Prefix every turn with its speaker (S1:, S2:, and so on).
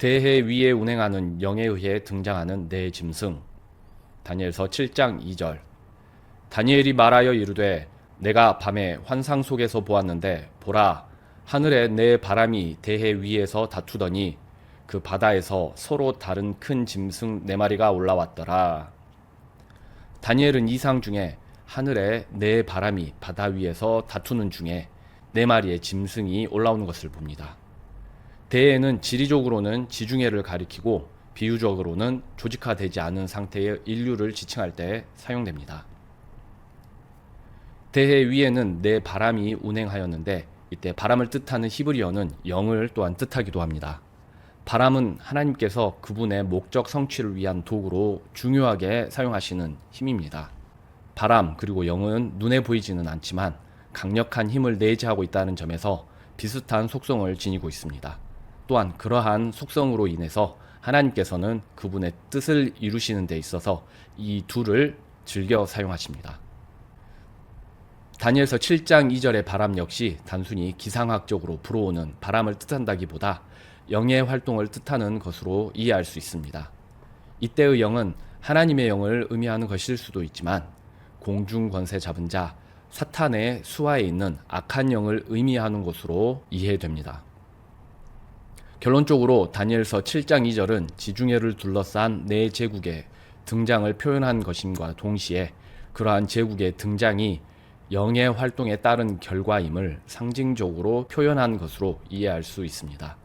S1: 대해 위에 운행하는 영에 의해 등장하는 내 짐승. 다니엘서 7장 2절. 다니엘이 말하여 이르되 내가 밤에 환상 속에서 보았는데 보라 하늘에 내 바람이 대해 위에서 다투더니 그 바다에서 서로 다른 큰 짐승 네 마리가 올라왔더라. 다니엘은 이상 중에 하늘에 네 바람이 바다 위에서 다투는 중에 네 마리의 짐승이 올라오는 것을 봅니다. 대해는 지리적으로는 지중해를 가리키고 비유적으로는 조직화되지 않은 상태의 인류를 지칭할 때 사용됩니다. 대해 위에는 네 바람이 운행하였는데 이때 바람을 뜻하는 히브리어는 영을 또한 뜻하기도 합니다. 바람은 하나님께서 그분의 목적 성취를 위한 도구로 중요하게 사용하시는 힘입니다. 바람 그리고 영은 눈에 보이지는 않지만 강력한 힘을 내재하고 있다는 점에서 비슷한 속성을 지니고 있습니다. 또한 그러한 속성으로 인해서 하나님께서는 그분의 뜻을 이루시는 데 있어서 이 둘을 즐겨 사용하십니다. 다니엘서 7장 2절의 바람 역시 단순히 기상학적으로 불어오는 바람을 뜻한다기보다 영의 활동을 뜻하는 것으로 이해할 수 있습니다. 이때의 영은 하나님의 영을 의미하는 것일 수도 있지만 공중 권세 잡은 자 사탄의 수하에 있는 악한 영을 의미하는 것으로 이해됩니다. 결론적으로 다니엘서 7장 2절은 지중해를 둘러싼 네 제국의 등장을 표현한 것임과 동시에 그러한 제국의 등장이 영의 활동에 따른 결과임을 상징적으로 표현한 것으로 이해할 수 있습니다.